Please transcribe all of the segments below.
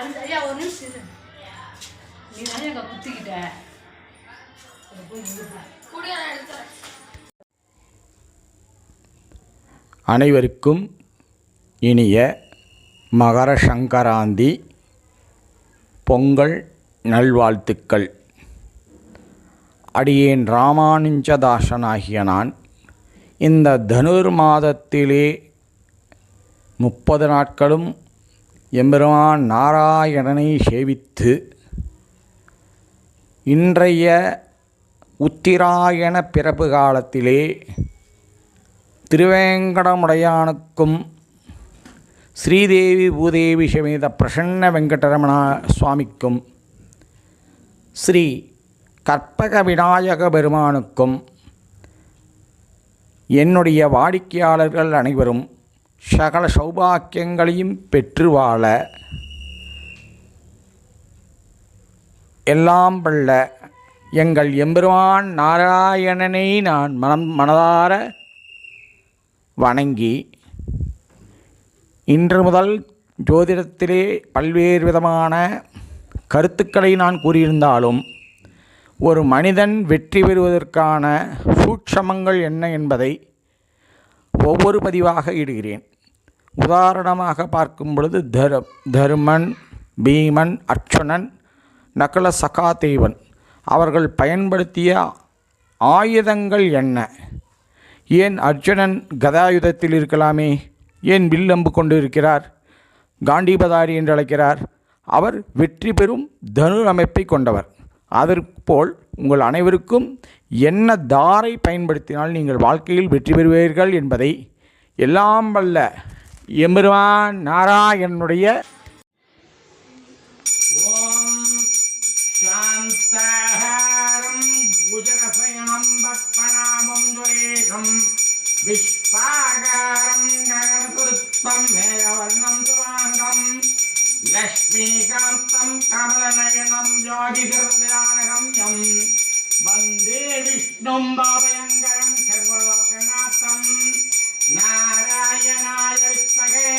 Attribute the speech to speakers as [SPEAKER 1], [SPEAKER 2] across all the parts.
[SPEAKER 1] இல்லையா தஞ்சை ஐயா ஒரு நிமிஷம் இரு. நீ தானே எங்க குத்திக்கிட்ட அதை போய் நிறுத்து.
[SPEAKER 2] அனைவருக்கும் இனிய மகர சங்கராந்தி பொங்கல் நல்வாழ்த்துக்கள் அடியேன் ராமானுஜதாசனாகிய நான் இந்த தனுர் மாதத்திலே முப்பது நாட்களும் எம்பெருமான் நாராயணனை சேவித்து இன்றைய உத்திராயண பிறப்பு காலத்திலே திருவேங்கடமுடையானுக்கும் ஸ்ரீதேவி பூதேவி சமேத பிரசன்ன வெங்கடரமணா சுவாமிக்கும் ஸ்ரீ கற்பக விநாயக பெருமானுக்கும் என்னுடைய வாடிக்கையாளர்கள் அனைவரும் சகல சௌபாக்கியங்களையும் பெற்று வாழ எல்லாம் வல்ல எங்கள் எம்பெருமான் நாராயணனை நான் மனம் மனதார வணங்கி இன்று முதல் ஜோதிடத்திலே பல்வேறு விதமான கருத்துக்களை நான் கூறியிருந்தாலும் ஒரு மனிதன் வெற்றி பெறுவதற்கான சூட்சமங்கள் என்ன என்பதை ஒவ்வொரு பதிவாக இடுகிறேன். உதாரணமாக பார்க்கும் பொழுது தர் தருமன் பீமன் அர்ச்சுனன் நகல சகாதேவன் அவர்கள் பயன்படுத்திய ஆயுதங்கள் என்ன? ஏன் அர்ஜுனன் கதாயுதத்தில் இருக்கலாமே? ஏன் வில்லம்பு கொண்டு இருக்கிறார் காண்டிபதாரி என்று அழைக்கிறார். அவர் வெற்றி பெறும் தனு அமைப்பை கொண்டவர். அதற்போல் உங்கள் அனைவருக்கும் என்ன தாரை பயன்படுத்தினால் நீங்கள் வாழ்க்கையில் வெற்றி பெறுவீர்கள் என்பதை எல்லாம் வல்ல எம்பெருமான் நாராயணனுடைய ஓம் சாந்தாரம் புஜகசயனம் பத்மநாபம் விஷ்ணும் பாவயங்கரம் சர்வலோகநாதம் நாராயணாய வித்மகே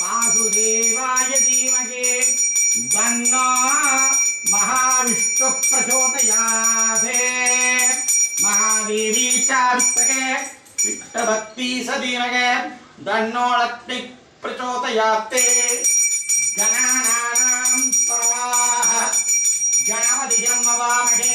[SPEAKER 2] வாசுதேவாய தீமகே தன்னோ மகாவிஷ்ணு பிரச்சோதயாதே மகாதேவி சாவித்தகே விஷ்ணபக்தி சதீமகே தன்னோ லக்ஷ்மி பிரச்சோதயாத்தே கணானாம் ஸ்வாஹ கணபதியம் அவாமகே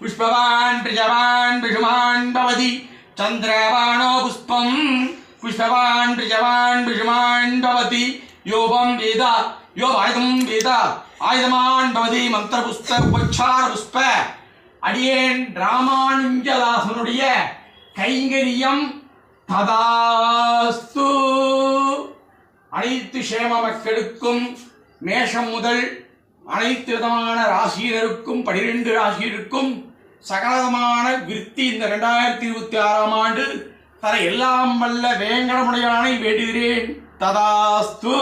[SPEAKER 2] புஷ்பவான் ரிஜவான் விஷுமான் பவதி சந்திரபாணோ புஷ்பம் புஷ்பவான் ரிஜவான் விஷுமான் பவதி யோபம் வேத யோபாயுதம் வேத ஆயுதமான் பவதி மந்திர புஸ்த உபச்சார புஷ்ப அடியேன் ராமானுஜதாசனுடைய கைங்கரியம் ததாஸ்து அனைத்து சேம மக்களுக்கும் மேஷம் முதல் அனைத்து விதமான ராசியினருக்கும் பனிரெண்டு ராசியினருக்கும் சகலதமான விற்பி இந்த ரெண்டாயிரத்தி இருபத்தி ஆறாம் ஆண்டு தர எல்லாம் வல்ல வேங்கடமுடையானை வேண்டுகிறேன். ததாஸ்து.